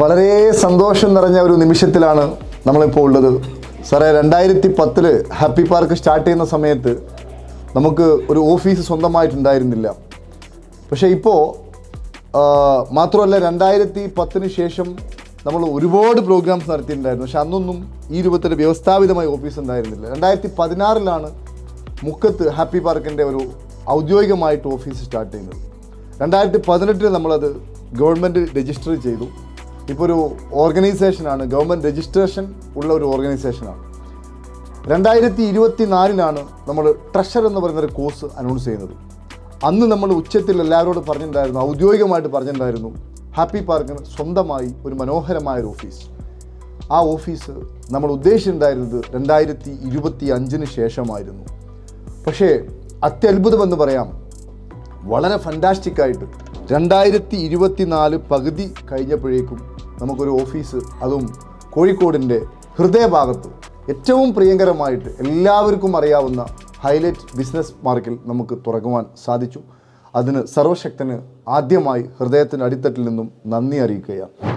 വളരെ സന്തോഷം നിറഞ്ഞ ഒരു നിമിഷത്തിലാണ് നമ്മളിപ്പോൾ ഉള്ളത്. സാറേ രണ്ടായിരത്തി പത്തിൽ ഹാപ്പി പാർക്ക് സ്റ്റാർട്ട് ചെയ്യുന്ന സമയത്ത് നമുക്ക് ഒരു ഓഫീസ് സ്വന്തമായിട്ടുണ്ടായിരുന്നില്ല. പക്ഷേ ഇപ്പോൾ മാത്രമല്ല രണ്ടായിരത്തി പത്തിന് ശേഷം നമ്മൾ ഒരുപാട് പ്രോഗ്രാംസ് നടത്തിയിട്ടുണ്ടായിരുന്നു. പക്ഷെ അന്നൊന്നും ഈ രൂപത്തിൽ വ്യവസ്ഥാപിതമായ ഓഫീസ് ഉണ്ടായിരുന്നില്ല. രണ്ടായിരത്തി പതിനാറിലാണ് മുക്കത്ത് ഹാപ്പി പാർക്കിന്റെ ഒരു ഔദ്യോഗികമായിട്ട് ഓഫീസ് സ്റ്റാർട്ട് ചെയ്യുന്നത്. രണ്ടായിരത്തി പതിനെട്ടിൽ നമ്മളത് ഗവൺമെന്റ് രജിസ്റ്റർ ചെയ്തു. ഇപ്പോൾ ഒരു ഓർഗനൈസേഷനാണ് ഗവൺമെന്റ് രജിസ്ട്രേഷൻ ഉള്ള ഒരു ഓർഗനൈസേഷനാണ്. രണ്ടായിരത്തി ഇരുപത്തി നാലിലാണ് നമ്മൾ ട്രഷർ എന്ന് പറയുന്ന ഒരു കോഴ്സ് അനൗൺസ് ചെയ്യുന്നത്. അന്ന് നമ്മൾ ഉച്ചത്തിൽ എല്ലാവരോടും പറഞ്ഞിട്ടുണ്ടായിരുന്നു ഔദ്യോഗികമായിട്ട് പറഞ്ഞിട്ടുണ്ടായിരുന്നു ഹാപ്പി പാർക്കിന് സ്വന്തമായി ഒരു മനോഹരമായ ഒരു ഓഫീസ്. ആ ഓഫീസ് നമ്മൾ ഉദ്ദേശിച്ചിട്ടുണ്ടായിരുന്നത് രണ്ടായിരത്തി ഇരുപത്തി അഞ്ചിന് ശേഷമായിരുന്നു. പക്ഷേ അത്യത്ഭുതമെന്ന് പറയാം വളരെ ഫണ്ടാസ്റ്റിക് ആയിട്ട് രണ്ടായിരത്തി ഇരുപത്തി നാല് പകുതി കഴിഞ്ഞപ്പോഴേക്കും നമുക്കൊരു ഓഫീസ് അതും കോഴിക്കോടിന്റെ ഹൃദയഭാഗത്ത്. ഏറ്റവും പ്രിയങ്കരമായിട്ട് എല്ലാവർക്കും അറിയാവുന്ന ഹൈലൈറ്റ് ബിസിനസ് മാർക്കിൽ നമുക്ക് തുറക്കുവാൻ സാധിച്ചു. അതിന് സർവശക്തന് ആദ്യമായി ഹൃദയത്തിന്റെ അടിത്തട്ടിൽ നിന്നും നന്ദി അറിയിക്കുകയാണ്.